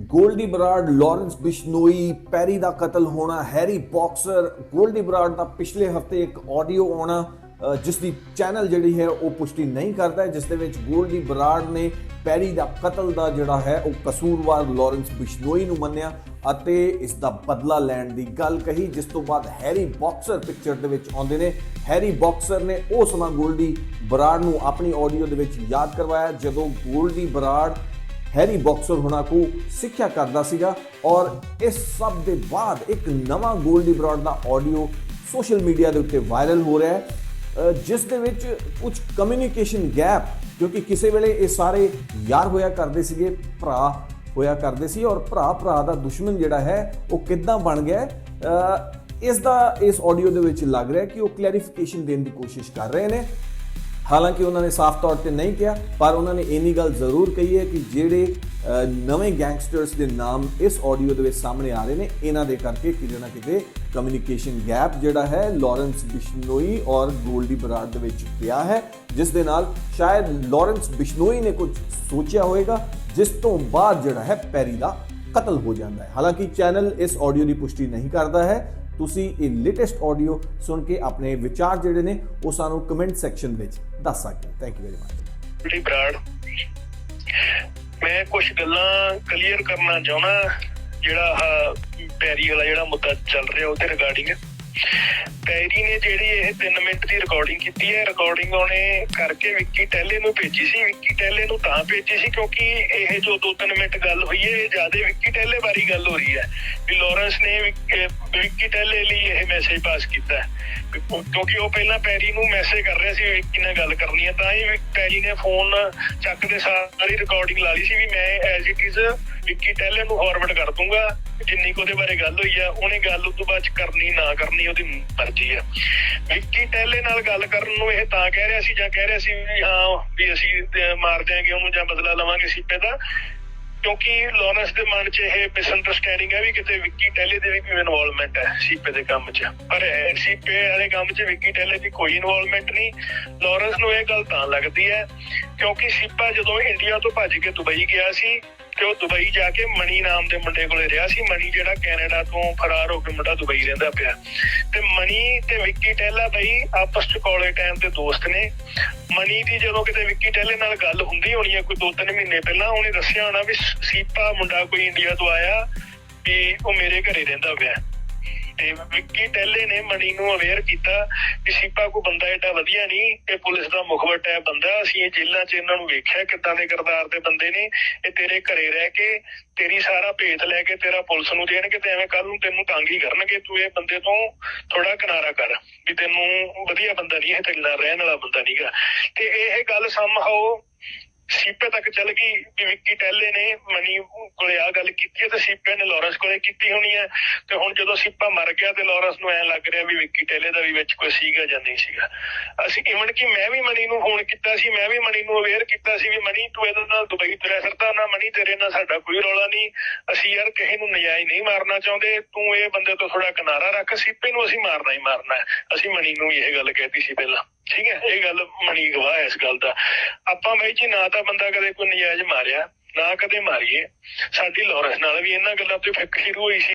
Goldy Broad Lawrence Bishnoi, ਪੈਰੀ ਦਾ ਕਤਲ ਹੋਣਾ, ਹੈਰੀ ਬਾਕਸਰ, ਗੋਲਡੀ ਬਰਾਡ ਦਾ ਪਿਛਲੇ ਹਫ਼ਤੇ ਇੱਕ ਆਡੀਓ ਆਉਣਾ ਜਿਸ ਦੀ ਚੈਨਲ ਜਿਹੜੀ ਹੈ ਉਹ ਪੁਸ਼ਟੀ ਨਹੀਂ ਕਰਦਾ, ਜਿਸ ਦੇ ਵਿੱਚ ਗੋਲਡੀ ਬਰਾਡ ਨੇ ਪੈਰੀ ਦਾ ਕਤਲ ਦਾ ਜਿਹੜਾ ਹੈ ਉਹ ਕਸੂਰਵਾਰ ਲਾਰੈਂਸ ਬਿਸ਼ਨੋਈ ਨੂੰ ਮੰਨਿਆ ਅਤੇ ਇਸ ਦਾ ਬਦਲਾ ਲੈਣ ਦੀ ਗੱਲ ਕਹੀ, ਜਿਸ ਤੋਂ ਬਾਅਦ ਹੈਰੀ ਬਾਕਸਰ ਪਿਕਚਰ ਦੇ ਵਿੱਚ ਆਉਂਦੇ ਨੇ। ਹੈਰੀ ਬਾਕਸਰ ਨੇ ਉਹ ਸਮਾਂ ਗੋਲਡੀ ਬਰਾਡ ਨੂੰ ਆਪਣੀ ਆਡੀਓ ਦੇ ਵਿੱਚ ਯਾਦ ਕਰਵਾਇਆ, ਜਦੋਂ ਗੋਲਡੀ ਬਰਾਡ ਹੈਰੀ ਬਾਕਸਰ ਹੋਣਾ ਕੋ ਸਿੱਖਿਆ ਕਰਦਾ ਸੀਗਾ ਔਰ ਇਸ ਸਭ ਦੇ ਬਾਅਦ ਇੱਕ ਨਵਾਂ ਗੋਲਡੀ ਬਰਾਡ ਦਾ ਆਡੀਓ ਸੋਸ਼ਲ ਮੀਡੀਆ ਦੇ ਉੱਤੇ ਵਾਇਰਲ ਹੋ ਰਿਹਾ ਹੈ ਜਿਸ ਦੇ ਵਿੱਚ ਕੁਝ ਕਮਿਊਨੀਕੇਸ਼ਨ ਗੈਪ, ਕਿਉਂਕਿ ਕਿਸੇ ਵੇਲੇ ਇਹ ਸਾਰੇ ਯਾਰ ਹੋਇਆ ਕਰਦੇ ਸੀਗੇ, ਭਰਾ ਹੋਇਆ ਕਰਦੇ ਸੀ ਔਰ ਭਰਾ ਭਰਾ ਦਾ ਦੁਸ਼ਮਣ ਜਿਹੜਾ ਹੈ, ਉਹ ਕਿੱਦਾਂ ਬਣ ਗਿਆ ਇਸ ਦਾ ਇਸ ਆਡੀਓ ਦੇ ਵਿੱਚ ਲੱਗ ਰਿਹਾ ਕਿ ਉਹ ਕਲੈਰੀਫਿਕੇਸ਼ਨ ਦੇਣ ਦੀ ਕੋਸ਼ਿਸ਼ ਕਰ ਰਹੇ ਨੇ। ਹਾਲਾਂਕਿ ਉਹਨਾਂ ਨੇ ਸਾਫ਼ ਤੌਰ ਤੇ ਨਹੀਂ ਕਿਹਾ, ਪਰ ਉਹਨਾਂ ਨੇ ਇੰਨੀ ਗੱਲ ਜ਼ਰੂਰ ਕਹੀ ਹੈ ਕਿ ਜਿਹੜੇ ਨਵੇਂ ਗੈਂਗਸਟਰਸ ਦੇ ਨਾਮ ਇਸ ਆਡੀਓ ਦੇ ਵਿੱਚ ਸਾਹਮਣੇ ਆ ਰਹੇ ਨੇ, ਇਹਨਾਂ ਦੇ ਕਰਕੇ ਕਿਤੇ ਨਾ ਕਿਤੇ ਕਮਿਊਨੀਕੇਸ਼ਨ ਗੈਪ ਜਿਹੜਾ ਹੈ ਲਾਰੈਂਸ ਬਿਸ਼ਨੋਈ ਔਰ ਗੋਲਡੀ ਬਰਾਡ ਦੇ ਵਿੱਚ ਪਿਆ ਹੈ, ਜਿਸ ਦੇ ਨਾਲ ਸ਼ਾਇਦ ਲਾਰੈਂਸ ਬਿਸ਼ਨੋਈ ਨੇ ਕੁਝ ਸੋਚਿਆ ਹੋਵੇਗਾ, ਜਿਸ ਤੋਂ ਬਾਅਦ ਜਿਹੜਾ ਹੈ ਪੈਰੀ ਦਾ ਕਤਲ ਹੋ ਜਾਂਦਾ ਹੈ। ਹਾਲਾਂਕਿ ਚੈਨਲ ਇਸ ਆਡੀਓ ਦੀ ਪੁਸ਼ਟੀ ਨਹੀਂ ਕਰਦਾ ਹੈ ਤੁਸੀਂ ਇਹ ਲੇਟੈਸਟ ਆਡੀਓ ਸੁਣ ਕੇ ਆਪਣੇ ਵਿਚਾਰ ਜਿਹੜੇ ਨੇ, ਉਹ ਸਾਨੂੰ ਕਮੈਂਟ ਸੈਕਸ਼ਨ ਵਿੱਚ ਦੱਸ ਸਕਦੇ ਹੋ। ਥੈਂਕ ਯੂ ਵੈਰੀ ਮਚ ਬੜੀ ਬਰਾੜ। ਮੈਂ ਕੁਝ ਗੱਲਾਂ ਕਲੀਅਰ ਕਰਨਾ ਚਾਹੁੰਦਾ, ਜਿਹੜਾ ਪੈਰੀ ਵਾਲਾ ਜਿਹੜਾ ਮੁੱਦਾ ਚੱਲ ਰਿਹਾ ਉਹਦੇ ਰਿਗਾਰਡਿੰਗ ਪੈਰੀ ਨੇ ਜਿਹੜੀ ਇਹ 3 ਮਿੰਟ ਦੀ ਰਿਕਾਰਡਿੰਗ ਕੀਤੀ ਹੈ ਰਿਕਾਰਡਿੰਗ ਉਹਨੇ ਕਰਕੇ ਵਿੱਕੀ ਟੈਲੇ ਨੂੰ ਭੇਜੀ ਸੀ। ਵਿੱਕੀ ਟੈਲੇ ਨੂੰ ਤਾਂ ਭੇਜੀ ਸੀ ਕਿਉਂਕਿ ਇਹ ਜੋ 2-3 ਮਿੰਟ ਗੱਲ ਹੋਈ ਹੈ, ਇਹ ਜ਼ਿਆਦਾ ਵਿੱਕੀ ਟੈਲੇ ਬਾਰੇ ਗੱਲ ਹੋ ਰਹੀ ਹੈ। ਵੀ ਲਾਰੈਂਸ ਨੇ ਵਿੱਕੀ ਟੈਲੇ ਲਈ ਇਹ ਮੈਸੇਜ ਪਾਸ ਕੀਤਾ ਕਿਉਂਕਿ ਉਹ ਪਹਿਲਾਂ ਪੈਰੀ ਨੂੰ ਮੈਸੇਜ ਕਰ ਰਿਹਾ ਸੀ ਵੀ ਵਿੱਕੀ ਨਾਲ ਗੱਲ ਕਰਨੀ ਹੈ, ਤਾਂ ਹੀ ਪੈਰੀ ਨੇ ਫੋਨ ਚੱਕ ਦੇ ਸਾਰੀ ਰਿਕਾਰਡਿੰਗ ਲਾ ਲਈ ਸੀ ਵੀ ਮੈਂ ਐਜ਼ ਇਟ ਇਜ਼ ਵਿੱਕੀ ਟੈਲੇ ਨੂੰ ਫਾਰਵਰਡ ਕਰ ਦੂੰਗਾ। ਜਿੰਨੀ ਕੁ ਉਹਦੇ ਬਾਰੇ ਗੱਲ ਹੋਈ ਆ ਉਹਨੇ ਗੱਲ ਉਸ ਤੋਂ ਬਾਅਦ ਕਰਨੀ, ਨਾ ਕਰਨੀ ਉਹਦੀ ਮਰਜ਼ੀ ਆ ਵਿੱਕੀ ਟੈਲੇ ਨਾਲ ਗੱਲ ਕਰਨ ਨੂੰ ਇਹ ਤਾਂ ਕਹਿ ਰਿਹਾ ਸੀ ਜਾਂ ਕਹਿ ਰਿਹਾ ਸੀ ਵੀ ਹਾਂ, ਵੀ ਅਸੀਂ ਮਾਰ ਦਿਆਂਗੇ ਉਹਨੂੰ ਜਾਂ ਬਦਲਾ ਲਵਾਂਗੇ ਸੀਪੇ ਦਾ। ਕਿਉਂਕਿ ਲਾਰੈਂਸ ਦੇ ਮਨ 'ਚ ਇਹ ਮਿਸਅੰਡਰਸਟੈਂਡਿੰਗ ਹੈ ਵੀ ਕਿਤੇ ਵਿੱਕੀ ਟੈਲੇ ਦੇ ਵੀ ਕੋਈ ਇਨਵੋਲਵਮੈਂਟ ਹੈ ਸੀਪੇ ਦੇ ਕੰਮ 'ਚ। ਪਰ ਇਹ ਸੀਪੇ ਵਾਲੇ ਕੰਮ 'ਚ ਵਿੱਕੀ ਟੈਲੇ ਦੀ ਕੋਈ ਇਨਵੋਲਵਮੈਂਟ ਨਹੀਂ। ਲਾਰੈਂਸ ਨੂੰ ਇਹ ਗੱਲ ਤਾਂ ਲੱਗਦੀ ਹੈ, ਕਿਉਂਕਿ ਸੀਪਾ ਜਦੋਂ ਇੰਡੀਆ ਤੋਂ ਭੱਜ ਕੇ ਦੁਬਈ ਗਿਆ ਸੀ ਤੇ ਉਹ ਦੁਬਈ ਜਾ ਕੇ ਮਣੀ ਨਾਮ ਦੇ ਮੁੰਡੇ ਕੋਲੇ ਰਿਹਾ ਸੀ? ਮਣੀ ਜਿਹੜਾ ਕੈਨੇਡਾ ਤੋਂ ਫਰਾਰ ਹੋ ਕੇ ਮੁੰਡਾ ਦੁਬਈ ਰਹਿੰਦਾ ਪਿਆ। ਤੇ ਮਣੀ ਤੇ ਵਿੱਕੀ ਟੈਲਾ ਬਈ ਆਪਸ ਚ ਕਾਲਜ ਟਾਈਮ ਤੇ ਦੋਸਤ ਨੇ। ਮਣੀ ਦੀ ਜਦੋਂ ਕਿਤੇ ਵਿੱਕੀ ਟੈਲੇ ਨਾਲ ਗੱਲ ਹੁੰਦੀ ਹੋਣੀ ਹੈ ਕੋਈ ਦੋ ਤਿੰਨ ਮਹੀਨੇ ਪਹਿਲਾਂ, ਉਹਨੇ ਦੱਸਿਆ ਹੋਣਾ ਵੀ ਸੀਪਾ ਮੁੰਡਾ ਕੋਈ ਇੰਡੀਆ ਤੋਂ ਆਇਆ ਤੇ ਉਹ ਮੇਰੇ ਘਰੇ ਰਹਿੰਦਾ ਪਿਆ। ਤੇ ਵਿੱਕੀ ਟੈਲੇ ਨੇ ਮਣੀ ਨੂੰ ਅਵੇਅਰ ਕੀਤਾ ਕਿ ਸੀਪਾ ਕੋ ਬੰਦਾ ਏਡਾ ਵਧੀਆ ਨਹੀਂ ਇਹ ਪੁਲਿਸ ਦਾ ਮੁਖਵਟ ਹੈ ਬੰਦਾ। ਅਸੀਂ ਇਹ ਜੇਲ੍ਹਾਂ 'ਚ ਇਹਨਾਂ ਨੂੰ ਵੇਖਿਆ ਕਿੱਦਾਂ ਦੇ ਕਿਰਦਾਰ ਦੇ ਬੰਦੇ ਨੇ। ਇਹ ਤੇਰੇ ਘਰੇ ਰਹਿ ਕੇ, ਤੇਰੀ ਸਾਰਾ ਭੇਤ ਲੈ ਕੇ ਤੇਰਾ ਪੁਲਿਸ ਨੂੰ ਦੇਣਗੇ ਤੇ ਐਵੇਂ ਕੱਲ ਨੂੰ ਤੈਨੂੰ ਤੰਗ ਹੀ ਕਰਨਗੇ। ਤੂੰ ਇਹ ਬੰਦੇ ਤੋਂ ਥੋੜਾ ਕਿਨਾਰਾ ਕਰ ਵੀ ਤੈਨੂੰ ਵਧੀਆ ਬੰਦਾ ਨਹੀਂ ਇਹ ਤੇਰੇ ਨਾਲ ਰਹਿਣ ਵਾਲਾ ਬੰਦਾ ਨਹੀਂਗਾ ਤੇ ਇਹ ਗੱਲ ਸਮਹਾਓ ਸੀਪੇ ਤੱਕ ਚੱਲ ਗਈ ਵੀ ਵਿੱਕੀ ਟੈਲੇ ਨੇ ਮਨੀ ਕੋਲੇ ਆ ਗੱਲ ਕੀਤੀ ਹੈ ਤੇ ਸੀਪੇ ਨੇ ਲਾਰੈਂਸ ਕੋਲੇ ਕੀਤੀ ਹੋਣੀ ਹੈ ਤੇ ਹੁਣ ਜਦੋਂ ਸੀਪਾ ਮਰ ਗਿਆ ਤੇ ਲਾਰੈਂਸ ਨੂੰ ਐ ਲੱਗ ਰਿਹਾ ਵੀ ਵਿੱਕੀ ਟੈਲੇ ਦਾ ਵੀ ਵਿੱਚ ਕੋਈ ਸੀਗਾ ਜਾਂ ਨਹੀਂ ਸੀਗਾ। ਅਸੀਂ ਇਵਨ ਕਿ ਮੈਂ ਵੀ ਮਨੀ ਨੂੰ ਫੋਨ ਕੀਤਾ ਸੀ, ਮੈਂ ਵੀ ਮਨੀ ਨੂੰ ਅਵੇਅਰ ਕੀਤਾ ਸੀ ਵੀ ਮਨੀ ਤੂੰ ਇਹਦੇ ਨਾਲ ਦੁਬਈ ਤੁਰਿਆ ਫਿਰਦਾ, ਨਾ ਮਨੀ ਤੇਰੇ ਨਾਲ ਸਾਡਾ ਕੋਈ ਰੌਲਾ ਨਹੀਂ। ਅਸੀਂ ਯਾਰ ਕਿਸੇ ਨੂੰ ਨਜਾਇਜ਼ ਨਹੀਂ ਮਾਰਨਾ ਚਾਹੁੰਦੇ, ਤੂੰ ਇਹ ਬੰਦੇ ਤੋਂ ਥੋੜਾ ਕਿਨਾਰਾ ਰੱਖ, ਸੀਪੇ ਨੂੰ ਅਸੀਂ ਮਾਰਨਾ ਹੀ ਮਾਰਨਾ ਅਸੀਂ ਮਨੀ ਨੂੰ ਇਹ ਗੱਲ ਕਹਿਤੀ ਸੀ ਪਹਿਲਾਂ। ਠੀਕ ਹੈ, ਇਹ ਗੱਲ ਮਣੀ ਗਵਾਹ ਹੈ ਇਸ ਗੱਲ ਦਾ। ਆਪਾਂ ਬਾਈ ਜੀ, ਨਾ ਤਾਂ ਬੰਦਾ ਕਦੇ ਕੋਈ ਨਜਾਇਜ਼ ਮਾਰਿਆ, ਨਾ ਕਦੇ ਮਾਰੀਏ। ਸਾਡੀ ਲੋਰੈਂਸ ਨਾਲ ਵੀ ਇਹਨਾਂ ਗੱਲਾਂ ਤੇ ਫਿੱਕ ਸ਼ੁਰੂ ਹੋਈ ਸੀ।